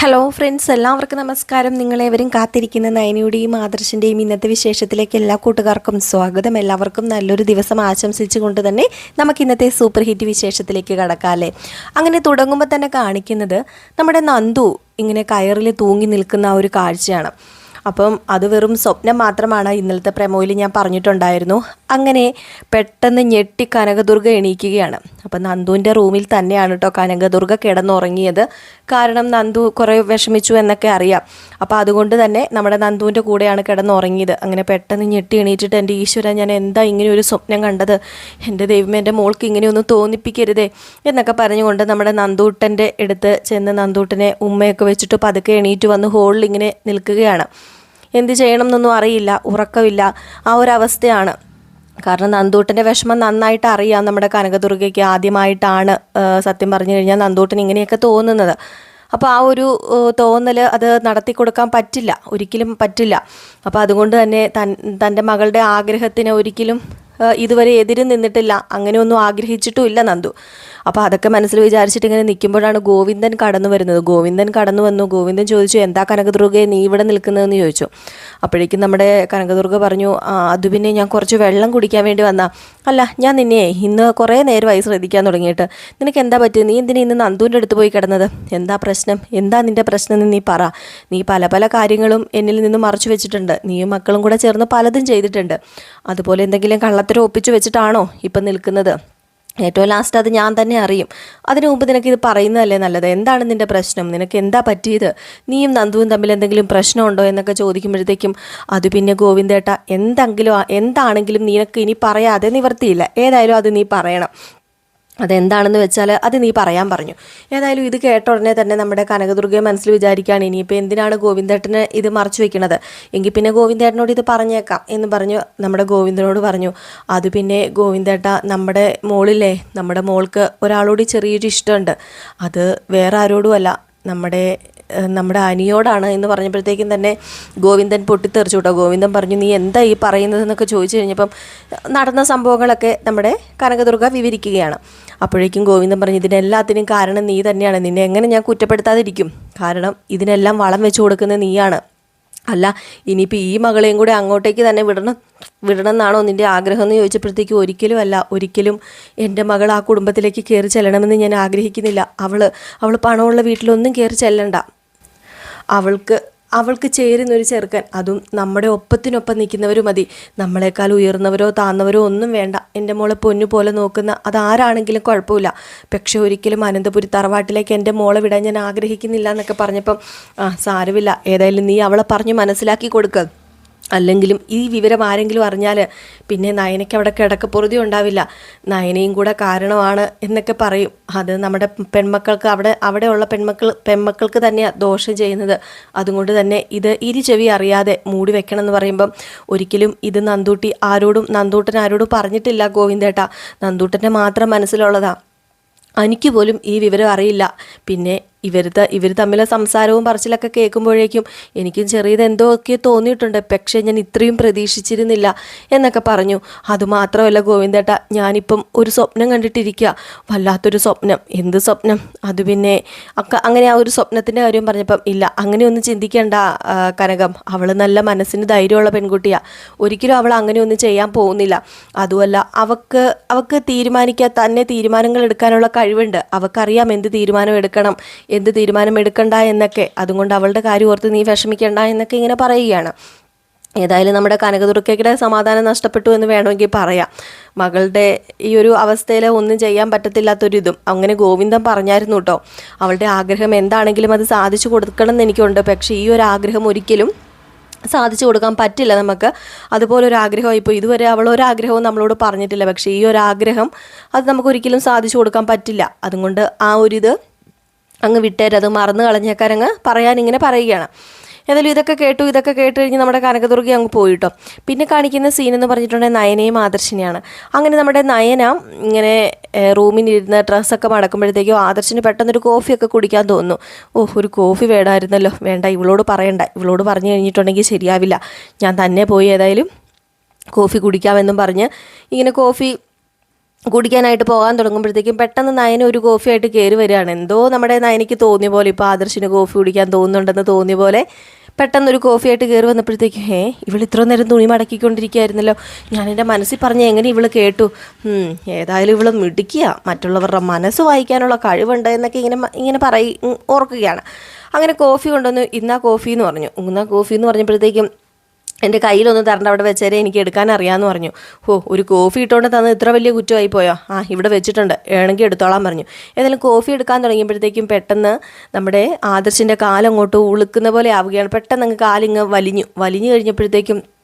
Hello friends എല്ലാവർക്കും നമസ്കാരം. നിങ്ങളേവരും കാത്തിരിക്കുന്ന നയനയുടെയും ആദർശിന്റെയും ഇന്നത്തെ വിശേഷത്തിലേക്ക് എല്ലാ കൂട്ടുകാർക്കും സ്വാഗതം. എല്ലാവർക്കും നല്ലൊരു ദിവസം ആശംസിച്ചുകൊണ്ട് തന്നെ നമുക്ക് ഇന്നത്തെ സൂപ്പർ ഹിറ്റ് വിശേഷത്തിലേക്ക് കടക്കാമല്ലേ അങ്ങനെ തുടങ്ങുമ്പോൾ തന്നെ കാണിക്കുന്നത് നമ്മുടെ നന്ദു ഇങ്ങനെ കയറിൽ തൂങ്ങി നിൽക്കുന്ന ഒരു കാഴ്ചയാണ്. അപ്പം അത് വെറും സ്വപ്നം മാത്രമാണ് ഇന്നലത്തെ പ്രമോയിൽ ഞാൻ പറഞ്ഞിട്ടുണ്ടായിരുന്നു. അങ്ങനെ പെട്ടെന്ന് ഞെട്ടി കനകദുർഗ എണീക്കുകയാണ്. അപ്പം നന്ദുവിന്റെ റൂമിൽ തന്നെയാണ് കേട്ടോ കനകദുർഗ കിടന്നുറങ്ങിയത്. കാരണം നന്ദു കുറേ വിഷമിച്ചു എന്നൊക്കെ അറിയാം. അപ്പോൾ അതുകൊണ്ട് തന്നെ നമ്മുടെ നന്ദുവിന്റെ കൂടെയാണ് കിടന്നുറങ്ങിയത്. അങ്ങനെ പെട്ടെന്ന് ഞെട്ടി എണീറ്റിട്ട് എന്റെ ഈശ്വര ഞാൻ എന്താ ഇങ്ങനെ ഒരു സ്വപ്നം കണ്ടത്? എന്റെ ദൈവം എന്റെ മോൾക്ക് ഇങ്ങനെയൊന്നും തോന്നിപ്പിക്കരുതേ എന്നൊക്കെ പറഞ്ഞുകൊണ്ട് നമ്മുടെ നന്ദൂട്ടന്റെ അടുത്ത് ചെന്ന് നന്ദൂട്ടനെ ഉമ്മയൊക്കെ വെച്ചിട്ട് പതുക്കെ എണീറ്റ് വന്ന് ഹോളിൽ ഇങ്ങനെ നിൽക്കുകയാണ്. എന്ത് ചെയ്യണം എന്നൊന്നും അറിയില്ല ഉറക്കമില്ല. ആ ഒരു അവസ്ഥയാണ്. കാരണം നന്ദൂട്ടന്റെ വിഷമം നന്നായിട്ട് അറിയാം നമ്മുടെ കനകദുർഗയ്ക്ക് ആദ്യമായിട്ടാണ് സത്യം പറഞ്ഞു കഴിഞ്ഞാൽ നന്ദൂട്ടൻ ഇങ്ങനെയൊക്കെ തോന്നുന്നത്. അപ്പോൾ ആ ഒരു തോന്നൽ അത് നടത്തി കൊടുക്കാൻ പറ്റില്ല ഒരിക്കലും പറ്റില്ല. അപ്പോൾ അതുകൊണ്ട് തന്നെ തൻ തന്റെ മകളുടെ ആഗ്രഹത്തിന് ഒരിക്കലും ഇതുവരെ എതിര് നിന്നിട്ടില്ല. അങ്ങനെയൊന്നും ആഗ്രഹിച്ചിട്ടുമില്ല നന്ദു. അപ്പോൾ അതൊക്കെ മനസ്സിൽ വിചാരിച്ചിട്ട് ഇങ്ങനെ നിൽക്കുമ്പോഴാണ് ഗോവിന്ദൻ കടന്നു വരുന്നത്. ഗോവിന്ദൻ കടന്നു വന്നു. ഗോവിന്ദൻ ചോദിച്ചു എന്താ കനകദുർഗയെ നീ ഇവിടെ നിൽക്കുന്നതെന്ന് ചോദിച്ചു. അപ്പോഴേക്കും നമ്മുടെ കനകദുർഗ പറഞ്ഞു "ആ, അത് പിന്നെ ഞാൻ കുറച്ച് വെള്ളം കുടിക്കാൻ വേണ്ടി വന്നാ. അല്ല ഞാൻ നിന്നെ ഇന്ന് കുറേ നേരമായി ശ്രദ്ധിക്കാൻ തുടങ്ങിയിട്ട്. നിനക്ക് എന്താ പറ്റിയത് നീ എന്തിനാ ഇന്ന് നന്ദുവിന്റെ അടുത്ത് പോയി കിടന്നത്? എന്താ പ്രശ്നം? എന്താ നിന്റെ പ്രശ്നം എന്ന് നീ പറ. നീ പല പല കാര്യങ്ങളും എന്നിൽ നിന്ന് മറച്ചു വെച്ചിട്ടുണ്ട്. നീയും മക്കളും കൂടെ ചേർന്ന് പലതും ചെയ്തിട്ടുണ്ട്. അതുപോലെ എന്തെങ്കിലും കള്ളത്തരം ഒപ്പിച്ചു വെച്ചിട്ടാണോ ഇപ്പം നിൽക്കുന്നത്? ഏറ്റവും ലാസ്റ്റ് അത് ഞാൻ തന്നെ അറിയും. അതിനു മുമ്പ് നിനക്ക് ഇത് പറയുന്നതല്ലേ നല്ലത്? എന്താണ് നിന്റെ പ്രശ്നം? നിനക്ക് എന്താ പറ്റിയത്? നീയും നന്ദുവും തമ്മിൽ എന്തെങ്കിലും പ്രശ്നമുണ്ടോ എന്നൊക്കെ ചോദിക്കുമ്പോഴത്തേക്കും അത് പിന്നെ ഗോവിന്ദേട്ട എന്തെങ്കിലും എന്താണെങ്കിലും നിനക്ക് ഇനി പറയാതെ നിവർത്തിയില്ല. ഏതായാലും അത് നീ പറയണം. അതെന്താണെന്ന് വെച്ചാൽ അത് നീ പറയാൻ പറഞ്ഞു. ഏതായാലും ഇത് കേട്ട ഉടനെ തന്നെ നമ്മുടെ കനകദുർഗയെ മനസ്സിൽ വിചാരിക്കുകയാണ് ഇനിയിപ്പോൾ എന്തിനാണ് ഗോവിന്ദേട്ടന് ഇത് മറച്ചു വെക്കുന്നത് എങ്കിൽ പിന്നെ ഗോവിന്ദേട്ടനോട് ഇത് പറഞ്ഞേക്കാം എന്ന് പറഞ്ഞു നമ്മുടെ ഗോവിന്ദനോട് പറഞ്ഞു. അത് പിന്നെ ഗോവിന്ദേട്ട നമ്മുടെ മോളില്ലേ നമ്മുടെ മോൾക്ക് ഒരാളോട് ചെറിയൊരു ഇഷ്ടമുണ്ട് അത് വേറെ ആരോടുമല്ല നമ്മുടെ നമ്മുടെ അനിയോടാണ് എന്ന് പറഞ്ഞപ്പോഴത്തേക്കും തന്നെ ഗോവിന്ദൻ പൊട്ടിത്തെറിച്ചു കേട്ടോ. ഗോവിന്ദൻ പറഞ്ഞു നീ എന്താ ഈ പറയുന്നതെന്നൊക്കെ ചോദിച്ചു കഴിഞ്ഞപ്പം നടന്ന സംഭവങ്ങളൊക്കെ നമ്മുടെ കനകദുർഗ വിവരിക്കുകയാണ്. അപ്പോഴേക്കും ഗോവിന്ദൻ പറഞ്ഞു ഇതിനെല്ലാത്തിനും കാരണം നീ തന്നെയാണ്. നിന്നെ എങ്ങനെ ഞാൻ കുറ്റപ്പെടുത്താതിരിക്കും? കാരണം ഇതിനെല്ലാം വളം വെച്ചു കൊടുക്കുന്നത് നീയാണ്. അല്ല ഇനിയിപ്പോൾ ഈ മകളെയും കൂടെ അങ്ങോട്ടേക്ക് തന്നെ വിടണം വിടണം എന്നാണോ നിന്റെ ആഗ്രഹം എന്ന് ചോദിച്ചപ്പോഴത്തേക്കും ഒരിക്കലും അല്ല ഒരിക്കലും എന്റെ മകൾ ആ കുടുംബത്തിലേക്ക് കയറി ചെല്ലണമെന്ന് ഞാൻ ആഗ്രഹിക്കുന്നില്ല. അവൾ അവൾ പണമുള്ള വീട്ടിലൊന്നും കയറി ചെല്ലണ്ട. അവൾക്ക് അവൾക്ക് ചേരുന്ന ഒരു ചെറുക്കൻ. അതും നമ്മുടെ ഒപ്പത്തിനൊപ്പം നിൽക്കുന്നവർ മതി. നമ്മളെക്കാൾ ഉയർന്നവരോ താന്നവരോ ഒന്നും വേണ്ട. എന്റെ മോളെ പൊന്നു പോലെ നോക്കുന്ന അതാരാണെങ്കിലും കുഴപ്പമില്ല. പക്ഷെ ഒരിക്കലും അനന്തപുരി തറവാട്ടിലേക്ക് എന്റെ മോളെ വിടാൻ ഞാൻ ആഗ്രഹിക്കുന്നില്ല എന്നൊക്കെ പറഞ്ഞപ്പം ആ സാരമില്ല. ഏതായാലും നീ അവളെ പറഞ്ഞ് മനസ്സിലാക്കി കൊടുക്കുക അല്ലെങ്കിലും ഈ വിവരം ആരെങ്കിലും അറിഞ്ഞാൽ പിന്നെ നയനയ്ക്ക് അവിടെ കിടക്കപ്പൊറുതി ഉണ്ടാവില്ല. നയനയും കൂടെ കാരണമാണ് എന്നൊക്കെ പറയും. അത് നമ്മുടെ പെൺമക്കൾക്ക് അവിടെ അവിടെയുള്ള പെൺമക്കൾ പെൺമക്കൾക്ക് തന്നെയാണ് ദോഷം ചെയ്യുന്നത്. അതുകൊണ്ട് തന്നെ ഇത് ഇരു ചെവി അറിയാതെ മൂടി വെക്കണം എന്ന് പറയുമ്പം ഒരിക്കലും ഇത് നന്ദൂട്ടി ആരോടും നന്ദൂട്ടൻ ആരോടും പറഞ്ഞിട്ടില്ല ഗോവിന്ദേട്ട. നന്ദൂട്ടന്റെ മാത്രം മനസ്സിലുള്ളതാണ് എനിക്ക് പോലും ഈ വിവരം അറിയില്ല. പിന്നെ ഇവർ ഇവർ തമ്മിലെ സംസാരവും പറച്ചിലൊക്കെ കേൾക്കുമ്പോഴേക്കും എനിക്കും ചെറിയത് എന്തോ ഒക്കെ തോന്നിയിട്ടുണ്ട്. പക്ഷേ ഞാൻ ഇത്രയും പ്രതീക്ഷിച്ചിരുന്നില്ല എന്നൊക്കെ പറഞ്ഞു. അതുമാത്രമല്ല ഗോവിന്ദേട്ട ഞാനിപ്പം ഒരു സ്വപ്നം കണ്ടിട്ടിരിക്കുക വല്ലാത്തൊരു സ്വപ്നം. എന്ത് സ്വപ്നം? അത് പിന്നെ അക്ക അങ്ങനെ ആ ഒരു സ്വപ്നത്തിന്റെ കാര്യം പറഞ്ഞപ്പം ഇല്ല അങ്ങനെയൊന്നും ചിന്തിക്കേണ്ട കനകം. അവൾ നല്ല മനസ്സിന് ധൈര്യമുള്ള പെൺകുട്ടിയാണ് ഒരിക്കലും അവൾ അങ്ങനെയൊന്നും ചെയ്യാൻ പോകുന്നില്ല. അതുമല്ല അവക്ക് അവക്ക് തീരുമാനിക്കാൻ തന്നെ തീരുമാനങ്ങൾ എടുക്കാനുള്ള കഴിവുണ്ട്. അവക്കറിയാം എന്ത് തീരുമാനം എടുക്കണം എന്ത് തീരുമാനം എടുക്കണ്ട എന്നൊക്കെ. അതുകൊണ്ട് അവളുടെ കാര്യം ഓർത്ത് നീ വിഷമിക്കണ്ട എന്നൊക്കെ ഇങ്ങനെ പറയുകയാണ്. ഏതായാലും നമ്മുടെ കനകദുർഗയുടെ സമാധാനം നഷ്ടപ്പെട്ടു എന്ന് വേണമെങ്കിൽ പറയാം. മകളുടെ ഈ ഒരു അവസ്ഥയിൽ ഒന്നും ചെയ്യാൻ പറ്റത്തില്ലാത്തൊരിതും. അങ്ങനെ ഗോവിന്ദൻ പറഞ്ഞായിരുന്നു കേട്ടോ അവളുടെ ആഗ്രഹം എന്താണെങ്കിലും അത് സാധിച്ചു കൊടുക്കണം എന്ന് എനിക്കുണ്ട്. പക്ഷേ ഈ ഒരു ആഗ്രഹം ഒരിക്കലും സാധിച്ചു കൊടുക്കാൻ പറ്റില്ല നമുക്ക്. അതുപോലെ ഒരു ആഗ്രഹം ഇപ്പോൾ ഇതുവരെ അവൾ ഒരു ആഗ്രഹവും നമ്മളോട് പറഞ്ഞിട്ടില്ല. പക്ഷേ ഈ ഒരു ആഗ്രഹം അത് നമുക്ക് ഒരിക്കലും സാധിച്ചു കൊടുക്കാൻ പറ്റില്ല. അതുകൊണ്ട് ആ ഒരു ഒരിത് അങ്ങ് വിട്ടേര് അത് മറന്നു കളഞ്ഞേക്കാരങ്ങ് പറയാൻ ഇങ്ങനെ പറയുകയാണ്. ഏതായാലും ഇതൊക്കെ കേട്ടു ഇതൊക്കെ കേട്ട് കഴിഞ്ഞ് നമ്മുടെ കനകദുർഗി അങ്ങ് പോയിട്ടോ. പിന്നെ കാണിക്കുന്ന സീൻ എന്ന് പറഞ്ഞിട്ടുണ്ടെങ്കിൽ നയനയും ആദർശിനെയാണ്. അങ്ങനെ നമ്മുടെ നയന ഇങ്ങനെ റൂമിലിരുന്ന് ഡ്രസ്സൊക്കെ മടക്കുമ്പോഴത്തേക്കും ആദർശിന് പെട്ടെന്നൊരു കോഫിയൊക്കെ കുടിക്കാൻ തോന്നുന്നു. ഓ ഒരു കോഫി വേണമായിരുന്നല്ലോ. വേണ്ട ഇവളോട് പറയണ്ട. ഇവളോട് പറഞ്ഞു കഴിഞ്ഞിട്ടുണ്ടെങ്കിൽ ശരിയാവില്ല. ഞാൻ തന്നെ പോയി ഏതായാലും കോഫി കുടിക്കാമെന്നും പറഞ്ഞ് ഇങ്ങനെ കോഫി കുടിക്കാനായിട്ട് പോകാൻ തുടങ്ങുമ്പോഴത്തേക്കും പെട്ടെന്ന് നയന ഒരു കോഫി ആയിട്ട് കയറി വരികയാണ്. എന്തോ നമ്മുടെ നയനയ്ക്ക് തോന്നിയ പോലെ ഇപ്പോൾ ആദർശിന് കോഫി കുടിക്കാൻ തോന്നുന്നുണ്ടെന്ന് തോന്നിയ പോലെ പെട്ടെന്ന് ഒരു കോഫി ആയിട്ട് കയറി വന്നപ്പോഴത്തേക്കും ഏ ഇവൾ ഇത്ര നേരം തുണി മടക്കിക്കൊണ്ടിരിക്കുകയായിരുന്നല്ലോ. ഞാൻ എന്റെ മനസ്സിൽ പറഞ്ഞ എങ്ങനെ ഇവൾ കേട്ടു? ഏതായാലും ഇവൾ മിടിക്കുക മറ്റുള്ളവരുടെ മനസ്സ് വായിക്കാനുള്ള കഴിവുണ്ട് എന്നൊക്കെ ഇങ്ങനെ ഇങ്ങനെ പറയും ഓർക്കുകയാണ്. അങ്ങനെ കോഫി കൊണ്ടുവന്ന്. ഇന്നാ കോഫി എന്ന് പറഞ്ഞു. ഇന്നാ കോഫി എന്ന് പറഞ്ഞപ്പോഴത്തേക്കും എന്റെ കയ്യിലൊന്ന് തരണ്ട അവിടെ വെച്ചേരെ എനിക്ക് എടുക്കാൻ അറിയാമെന്ന് പറഞ്ഞു. ഓ ഒരു കോഫി ഇട്ടുകൊണ്ട് തന്നത് ഇത്ര വലിയ കുറ്റമായി പോയോ? ആ ഇവിടെ വെച്ചിട്ടുണ്ട്. വേണമെങ്കിൽ എടുത്തോളാൻ പറഞ്ഞു. ഏതായാലും കോഫി എടുക്കാൻ തുടങ്ങിയപ്പോഴത്തേക്കും പെട്ടെന്ന് നമ്മുടെ ആദർശിന്റെ കാലങ്ങോട്ട് ഉളുക്കുന്ന പോലെ ആവുകയാണ്. പെട്ടെന്ന് അങ്ങ് കാലിങ്ങ് വലിഞ്ഞു. വലിഞ്ഞു കഴിഞ്ഞപ്പോഴത്തേക്കും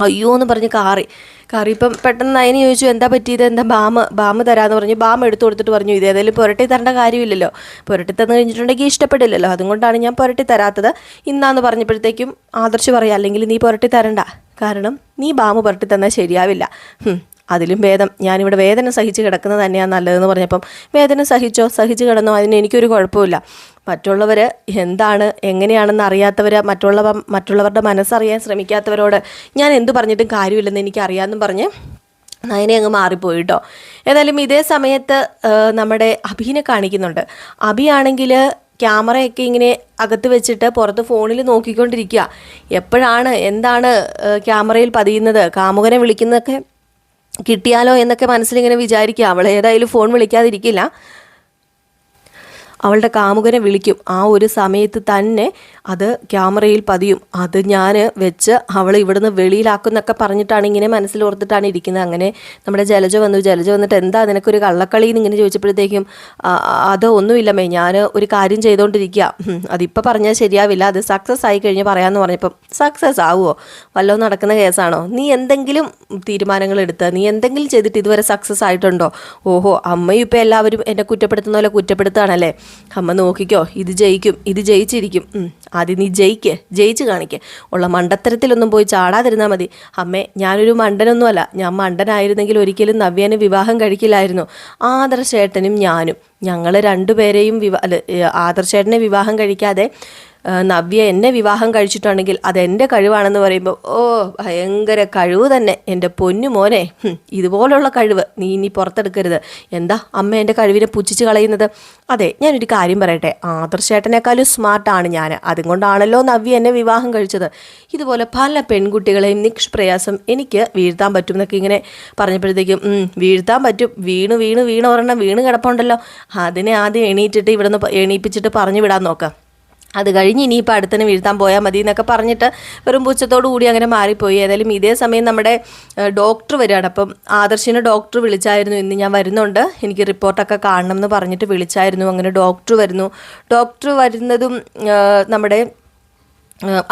അയ്യോ എന്ന് പറഞ്ഞ് കാറി. കാറി. ഇപ്പം പെട്ടെന്ന് അതിന് ചോദിച്ചു എന്താ പറ്റിയത്? എന്താ ബാമ് ബാമ് തരാമെന്ന് പറഞ്ഞു. ബാം എടുത്തു കൊടുത്തിട്ട് പറഞ്ഞു ഇത് ഏതായാലും പുരട്ടി തരേണ്ട കാര്യമില്ലല്ലോ. പുരട്ടി തന്നു കഴിഞ്ഞിട്ടുണ്ടെങ്കിൽ ഇഷ്ടപ്പെടില്ലല്ലോ. അതുകൊണ്ടാണ് ഞാൻ പുരട്ടി തരാത്തത്. ഇന്നാന്ന് പറഞ്ഞപ്പോഴത്തേക്കും ആദർശ് പറയാം അല്ലെങ്കിൽ നീ പുരട്ടി തരണ്ട. കാരണം നീ ബാമ് പുരട്ടി തന്നാൽ ശരിയാവില്ല. അതിലും ഭേദം. ഞാനിവിടെ വേദന സഹിച്ച് കിടക്കുന്നത് തന്നെയാണ് നല്ലതെന്ന് പറഞ്ഞപ്പം വേദന സഹിച്ചോ? സഹിച്ച് കിടന്നോ? അതിന് എനിക്കൊരു കുഴപ്പമില്ല. മറ്റുള്ളവർ എന്താണ് എങ്ങനെയാണെന്ന് അറിയാത്തവർ മറ്റുള്ളവ മറ്റുള്ളവരുടെ മനസ്സറിയാൻ ശ്രമിക്കാത്തവരോട് ഞാൻ എന്ത് പറഞ്ഞിട്ടും കാര്യമില്ലെന്ന് എനിക്കറിയാമെന്നും പറഞ്ഞ് നയനെ അങ്ങ് മാറിപ്പോയി കേട്ടോ ഏതായാലും ഇതേ സമയത്ത് നമ്മുടെ അഭിനെ കാണിക്കുന്നുണ്ട്. അഭിയാണെങ്കിൽ ക്യാമറയൊക്കെ ഇങ്ങനെ അകത്ത് വെച്ചിട്ട് പുറത്ത് ഫോണിൽ നോക്കിക്കൊണ്ടിരിക്കുക എപ്പോഴാണ് എന്താണ് ക്യാമറയിൽ പതിയുന്നത്? കാമുകനെ വിളിക്കുന്നതൊക്കെ കിട്ടിയാലോ എന്നൊക്കെ മനസ്സിലിങ്ങനെ വിചാരിക്കുക അവൾ ഏതായാലും ഫോൺ വിളിക്കാതിരിക്കില്ല. അവളുടെ കാമുകനെ വിളിക്കും. ആ ഒരു സമയത്ത് തന്നെ അത് ക്യാമറയിൽ പതിയും. അത് ഞാൻ വെച്ച് അവൾ ഇവിടുന്ന് വെളിയിലാക്കുന്നൊക്കെ പറഞ്ഞിട്ടാണ് ഇങ്ങനെ മനസ്സിലോർത്തിട്ടാണ് ഇരിക്കുന്നത്. അങ്ങനെ നമ്മുടെ ജലജ വന്നു. ജലജ വന്നിട്ട് എന്താ നിനക്കൊരു കള്ളക്കളി ഇങ്ങനെ ചോദിച്ചപ്പോഴത്തേക്കും "ആ, അത് ഒന്നുമില്ലമ്മേ ഞാൻ ഒരു കാര്യം ചെയ്തുകൊണ്ടിരിക്കുക അതിപ്പോൾ പറഞ്ഞാൽ ശരിയാവില്ല. അത് സക്സസ് ആയി കഴിഞ്ഞ് പറയാമെന്ന് പറഞ്ഞപ്പം സക്സസ് ആവുമോ വല്ലതും നടക്കുന്ന കേസാണോ? നീ എന്തെങ്കിലും തീരുമാനങ്ങൾ എടുത്ത് നീ എന്തെങ്കിലും ചെയ്തിട്ട് ഇതുവരെ സക്സസ് ആയിട്ടുണ്ടോ? ഓഹോ അമ്മയും ഇപ്പോൾ എല്ലാവരും എന്നെ കുറ്റപ്പെടുത്തുന്ന പോലെ കുറ്റപ്പെടുത്തുകയാണല്ലേ അമ്മ നോക്കിക്കോ ഇത് ജയിക്കും ഇത് ജയിച്ചിരിക്കും. ആദ്യം നീ ജയിക്ക് ജയിച്ച് കാണിക്ക്. ഉള്ള മണ്ടത്തരത്തിലൊന്നും പോയി ചാടാതിരുന്നാൽ മതി. അമ്മേ ഞാനൊരു മണ്ടനൊന്നുമല്ല. ഞാൻ മണ്ടനായിരുന്നെങ്കിൽ ഒരിക്കലും നവ്യനെ വിവാഹം കഴിക്കില്ലായിരുന്നു. ആദർശേട്ടനും ഞാനും. ഞങ്ങൾ രണ്ടുപേരെയും വിവാ ആദർശേട്ടനെ വിവാഹം കഴിക്കാതെ നവ്യ എന്നെ വിവാഹം കഴിച്ചിട്ടുണ്ടെങ്കിൽ അതെന്റെ കഴിവാണെന്ന് പറയുമ്പോൾ ഓ ഭയങ്കര കഴിവ് തന്നെ. എന്റെ പൊന്നു മോനെ ഇതുപോലുള്ള കഴിവ് നീ ഇനി പുറത്തെടുക്കരുത്. എന്താ അമ്മ എന്റെ കഴിവിനെ പുച്ഛിച്ച് കളയുന്നത്? അതെ ഞാനൊരു കാര്യം പറയട്ടെ. ആദർശേട്ടനേക്കാളും സ്മാർട്ടാണ് ഞാൻ. അതുകൊണ്ടാണല്ലോ നവ്യ എന്നെ വിവാഹം കഴിച്ചത്. ഇതുപോലെ പല പെൺകുട്ടികളെയും നിഷ്പ്രയാസം എനിക്ക് വീഴ്ത്താൻ പറ്റും എന്നൊക്കെ ഇങ്ങനെ പറഞ്ഞപ്പോഴത്തേക്കും വീഴ്ത്താൻ പറ്റും. വീണ് വീണ് വീണ് ഒരെണ്ണം വീണ് കിടപ്പുണ്ടല്ലോ. അതിനെ ആദ്യം എണീറ്റിട്ട് ഇവിടുന്ന് എണീപ്പിച്ചിട്ട് പറഞ്ഞു വിടാൻ നോക്കാം. അത് കഴിഞ്ഞ് ഇനിയിപ്പോൾ അടുത്തന്നെ വീഴ്ത്താൻ പോയാൽ മതി എന്നൊക്കെ പറഞ്ഞിട്ട് വെറും പൂച്ചത്തോടു കൂടി അങ്ങനെ മാറിപ്പോയി. ഏതായാലും ഇതേ സമയം നമ്മുടെ ഡോക്ടർ വരികയാണ്. അപ്പം ആദർശിനെ ഡോക്ടർ വിളിച്ചായിരുന്നു. ഇന്ന് ഞാൻ വരുന്നുണ്ട്. എനിക്ക് റിപ്പോർട്ടൊക്കെ കാണണം എന്ന് പറഞ്ഞിട്ട് വിളിച്ചായിരുന്നു. അങ്ങനെ ഡോക്ടർ വരുന്നു. ഡോക്ടർ വരുന്നതും നമ്മുടെ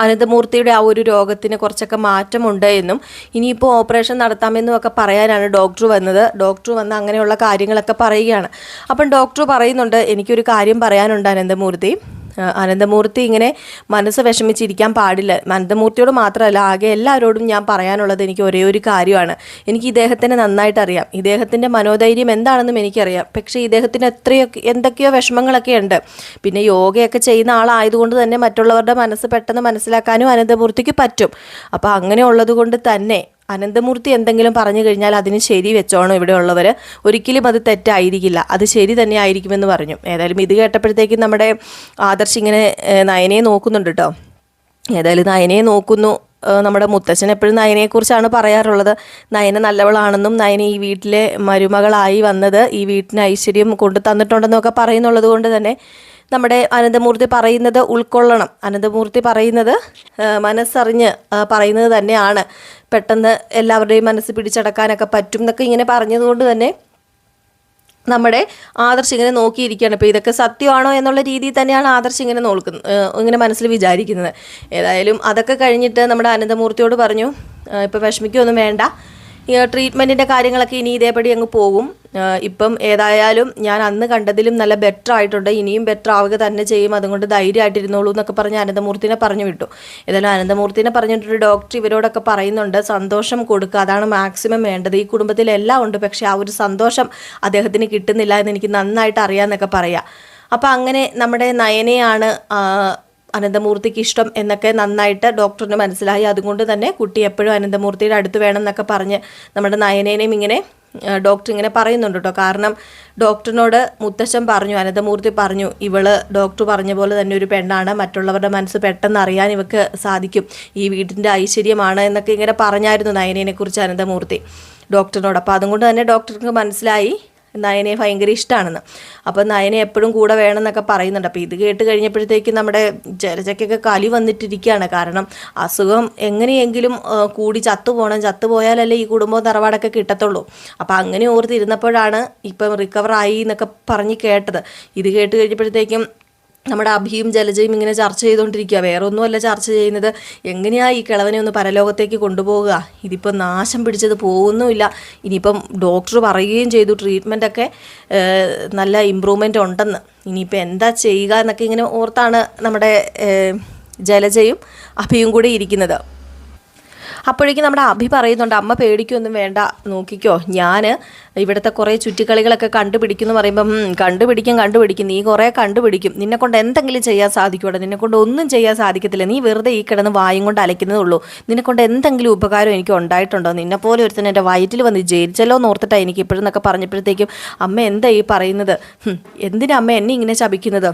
അനന്തമൂർത്തിയുടെ ആ ഒരു രോഗത്തിന് കുറച്ചൊക്കെ മാറ്റമുണ്ട് എന്നും ഇനിയിപ്പോൾ ഓപ്പറേഷൻ നടത്താമെന്നും ഒക്കെ പറയാനാണ് ഡോക്ടർ വന്നത്. ഡോക്ടർ വന്ന് അങ്ങനെയുള്ള കാര്യങ്ങളൊക്കെ പറയുകയാണ്. അപ്പം ഡോക്ടർ പറയുന്നുണ്ട് എനിക്കൊരു കാര്യം പറയാനുണ്ട് അനന്തമൂർത്തി. അനന്തമൂർത്തി ഇങ്ങനെ മനസ്സ് വിഷമിച്ചിരിക്കാൻ പാടില്ല. അനന്തമൂർത്തിയോട് മാത്രമല്ല ആകെ എല്ലാവരോടും ഞാൻ പറയാനുള്ളത് എനിക്ക് ഒരേ ഒരു കാര്യമാണ്. എനിക്ക് ഇദ്ദേഹത്തിനെ നന്നായിട്ട് അറിയാം ഇദ്ദേഹത്തിന്റെ മനോധൈര്യം എന്താണെന്നും എനിക്കറിയാം. പക്ഷേ ഇദ്ദേഹത്തിന് എത്രയൊക്കെ എന്തൊക്കെയോ വിഷമങ്ങളൊക്കെ ഉണ്ട്. പിന്നെ യോഗയൊക്കെ ചെയ്യുന്ന ആളായതുകൊണ്ട് തന്നെ മറ്റുള്ളവരുടെ മനസ്സ് പെട്ടെന്ന് മനസ്സിലാക്കാനും അനന്തമൂർത്തിക്ക് പറ്റും. അപ്പോൾ അങ്ങനെയുള്ളത് കൊണ്ട് തന്നെ അനന്തമൂർത്തി എന്തെങ്കിലും പറഞ്ഞു കഴിഞ്ഞാൽ അതിന് ശരി വെച്ചോണം ഇവിടെ ഉള്ളവർ ഒരിക്കലും അത് തെറ്റായിരിക്കില്ല. അത് ശരി തന്നെ ആയിരിക്കുമെന്ന് പറഞ്ഞു. ഏതായാലും ഇത് കേട്ടപ്പോഴത്തേക്കും നമ്മുടെ ആദർശ് ഇങ്ങനെ നയനെ നോക്കുന്നുണ്ട് കേട്ടോ ഏതായാലും നയനയെ നോക്കുന്നു. നമ്മുടെ മുത്തച്ഛൻ എപ്പോഴും നയനയെക്കുറിച്ചാണ് പറയാറുള്ളത്. നയന നല്ലവളാണെന്നും നയന ഈ വീട്ടിലെ മരുമകളായി വന്നത് ഈ വീട്ടിന് ഐശ്വര്യം കൊണ്ടു തന്നിട്ടുണ്ടെന്നൊക്കെ പറയുന്നുള്ളത് കൊണ്ട് തന്നെ നമ്മുടെ അനന്തമൂർത്തി പറയുന്നത് ഉൾക്കൊള്ളണം. അനന്തമൂർത്തി പറയുന്നത് മനസ്സറിഞ്ഞ് പറയുന്നത് തന്നെയാണ്. പെട്ടെന്ന് എല്ലാവരുടെയും മനസ്സ് പിടിച്ചടക്കാനൊക്കെ പറ്റും എന്നൊക്കെ ഇങ്ങനെ പറഞ്ഞതുകൊണ്ട് തന്നെ നമ്മുടെ ആദർശ് ഇങ്ങനെ നോക്കിയിരിക്കുകയാണ്. ഇപ്പോൾ ഇതൊക്കെ സത്യമാണോ എന്നുള്ള രീതിയിൽ തന്നെയാണ് ആദർശ് ഇങ്ങനെ നോക്കുന്നത് ഇങ്ങനെ മനസ്സിൽ വിചാരിക്കുന്നത്. ഏതായാലും അതൊക്കെ കഴിഞ്ഞിട്ട് നമ്മുടെ അനന്തമൂർത്തിയോട് പറഞ്ഞു ഇപ്പോൾ വിഷമിക്കൊന്നും വേണ്ട. ട്രീറ്റ്മെന്റിന്റെ കാര്യങ്ങളൊക്കെ ഇനി ഇതേപടി അങ്ങ് പോകും. ഇപ്പം ഏതായാലും ഞാൻ അന്ന് കണ്ടതിലും നല്ല ബെറ്റർ ആയിട്ടുണ്ട്. ഇനിയും ബെറ്റർ ആവുക തന്നെ ചെയ്യും. അതുകൊണ്ട് ധൈര്യമായിട്ടിരുന്നോളൂ എന്നൊക്കെ പറഞ്ഞ് അനന്തമൂർത്തിനെ പറഞ്ഞു വിട്ടു. ഏതായാലും അനന്തമൂർത്തിനെ പറഞ്ഞിട്ടൊരു ഡോക്ടർ ഇവരോടൊക്കെ പറയുന്നുണ്ട്. സന്തോഷം കൊടുക്കുക. അതാണ് മാക്സിമം വേണ്ടത്. ഈ കുടുംബത്തിലെല്ലാം ഉണ്ട്. പക്ഷേ ആ ഒരു സന്തോഷം അദ്ദേഹത്തിന് കിട്ടുന്നില്ല എന്ന് എനിക്ക് നന്നായിട്ട് അറിയാമെന്നൊക്കെ പറയാം. അപ്പോൾ അങ്ങനെ നമ്മുടെ നയനെയാണ് അനന്തമൂർത്തിക്ക് ഇഷ്ടം എന്നൊക്കെ നന്നായിട്ട് ഡോക്ടറിന് മനസ്സിലായി. അതുകൊണ്ട് തന്നെ കുട്ടി എപ്പോഴും അനന്തമൂർത്തിയുടെ അടുത്ത് വേണം എന്നൊക്കെ പറഞ്ഞ് നമ്മുടെ നയനേനെയും ഇങ്ങനെ ഡോക്ടർ ഇങ്ങനെ പറയുന്നുണ്ട് കേട്ടോ. കാരണം ഡോക്ടറിനോട് മുത്തശ്ശൻ പറഞ്ഞു അനന്തമൂർത്തി പറഞ്ഞു ഇവൾ ഡോക്ടർ പറഞ്ഞ പോലെ തന്നെ ഒരു പെണ്ണാണ്. മറ്റുള്ളവരുടെ മനസ്സ് പെട്ടെന്ന് അറിയാൻ ഇവക്ക് സാധിക്കും. ഈ വീടിന്റെ ഐശ്വര്യമാണ് എന്നൊക്കെ ഇങ്ങനെ പറഞ്ഞായിരുന്നു നയനേനെക്കുറിച്ച് കുറിച്ച് അനന്തമൂർത്തി ഡോക്ടറിനോട്. അപ്പോൾ അതുകൊണ്ട് തന്നെ ഡോക്ടർക്ക് മനസ്സിലായി നയനയെ ഭയങ്കര ഇഷ്ടമാണെന്ന് അപ്പോൾ നയനെ എപ്പോഴും കൂടെ വേണമെന്നൊക്കെ പറയുന്നുണ്ട്. അപ്പോൾ ഇത് കേട്ട് കഴിഞ്ഞപ്പോഴത്തേക്കും നമ്മുടെ ജലജയ്ക്കൊക്കെ കലി വന്നിട്ടിരിക്കുകയാണ്. കാരണം അസുഖം എങ്ങനെയെങ്കിലും കൂടി ചത്തുപോകണം. ചത്തുപോയാലല്ലേ ഈ കുടുംബവും തറവാടൊക്കെ കിട്ടത്തുള്ളൂ. അപ്പോൾ അങ്ങനെ ഓർത്തിരുന്നപ്പോഴാണ് ഇപ്പം റിക്കവറായി എന്നൊക്കെ പറഞ്ഞ് കേട്ടത്. ഇത് കേട്ട് കഴിഞ്ഞപ്പോഴത്തേക്കും നമ്മുടെ അഭിയും ജലജയും ഇങ്ങനെ ചർച്ച ചെയ്തുകൊണ്ടിരിക്കുക വേറെ ഒന്നുമല്ല ചർച്ച ചെയ്യുന്നത്. എങ്ങനെയാ ഈ കിളവനെ ഒന്ന് പരലോകത്തേക്ക് കൊണ്ടുപോകുക ഇതിപ്പോൾ നാശം പിടിച്ചത് പോകുന്നുമില്ല. ഇനിയിപ്പം ഡോക്ടർ പറയുകയും ചെയ്തു ട്രീറ്റ്മെന്റൊക്കെ നല്ല ഇമ്പ്രൂവ്മെന്റ് ഉണ്ടെന്ന്. ഇനിയിപ്പോൾ എന്താ ചെയ്യുക എന്നൊക്കെ ഇങ്ങനെ ഓർത്താണ് നമ്മുടെ ജലജയും അഭിയും കൂടി ഇരിക്കുന്നത്. അപ്പോഴേക്കും നമ്മുടെ അഭി പറയുന്നുണ്ട് അമ്മ പേടിക്കൊന്നും വേണ്ട നോക്കിക്കോ. ഞാൻ ഇവിടുത്തെ കുറേ ചുറ്റിക്കളികളൊക്കെ കണ്ടുപിടിക്കുന്നു പറയുമ്പം "ഉം, കണ്ടുപിടിക്കും കണ്ടുപിടിക്കും. നീ കുറേ കണ്ടുപിടിക്കും. നിന്നെക്കൊണ്ട് എന്തെങ്കിലും ചെയ്യാൻ സാധിക്കൂടെ നിന്നെക്കൊണ്ട് ഒന്നും ചെയ്യാൻ സാധിക്കത്തില്ല. നീ വെറുതെ ഈ കിടന്ന് വായും കൊണ്ട് അലയ്ക്കുന്നതേ ഉള്ളൂ. നിന്നെ കൊണ്ട് എന്തെങ്കിലും ഉപകാരം എനിക്ക് ഉണ്ടായിട്ടുണ്ടോ? നിന്നെ പോലെ ഒരുത്തൻ എന്റെ വയറ്റിൽ വന്ന് ജയിച്ചല്ലോ എന്ന് എനിക്ക് ഇപ്പോഴെന്നൊക്കെ പറഞ്ഞപ്പോഴത്തേക്കും അമ്മ എന്താ ഈ പറയുന്നത്? എന്തിനാ അമ്മ എന്നെ ഇങ്ങനെ ശപിക്കുന്നത്?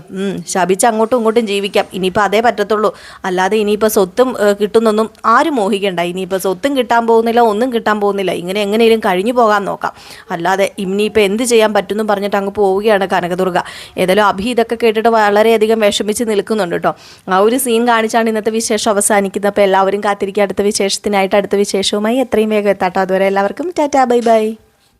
ശപിച്ച് അങ്ങോട്ടും ഇങ്ങോട്ടും ജീവിക്കാം. ഇനിയിപ്പോൾ അതേ പറ്റത്തുള്ളൂ. അല്ലാതെ ഇനിയിപ്പോൾ സ്വത്തും കിട്ടുന്നൊന്നും ആരും മോഹിക്കണ്ട. ഇനിയിപ്പോൾ സ്വത്തും കിട്ടാൻ പോകുന്നില്ല ഒന്നും കിട്ടാൻ പോകുന്നില്ല. ഇങ്ങനെ എങ്ങനെയും കഴിഞ്ഞു പോകാൻ നോക്കാം. അല്ലാതെ ഇനിയിപ്പോൾ എന്ത് ചെയ്യാൻ പറ്റുമെന്ന് പറഞ്ഞിട്ട് അങ്ങ് പോവുകയാണ് കനകദുർഗ. ഏതായാലും അഭി ഇതൊക്കെ കേട്ടിട്ട് വളരെയധികം വിഷമിച്ച് നിൽക്കുന്നുണ്ട് കേട്ടോ ആ ഒരു സീൻ കാണിച്ചാണ് ഇന്നത്തെ വിശേഷം അവസാനിക്കുന്നത്. അപ്പോൾ എല്ലാവരും കാത്തിരിക്കുക. അടുത്ത വിശേഷത്തിനായിട്ട് അടുത്ത വിശേഷവുമായി എത്രയും വേഗം എത്താട്ടോ. അതുവരെ എല്ലാവർക്കും ടാറ്റാ ബൈ ബൈ.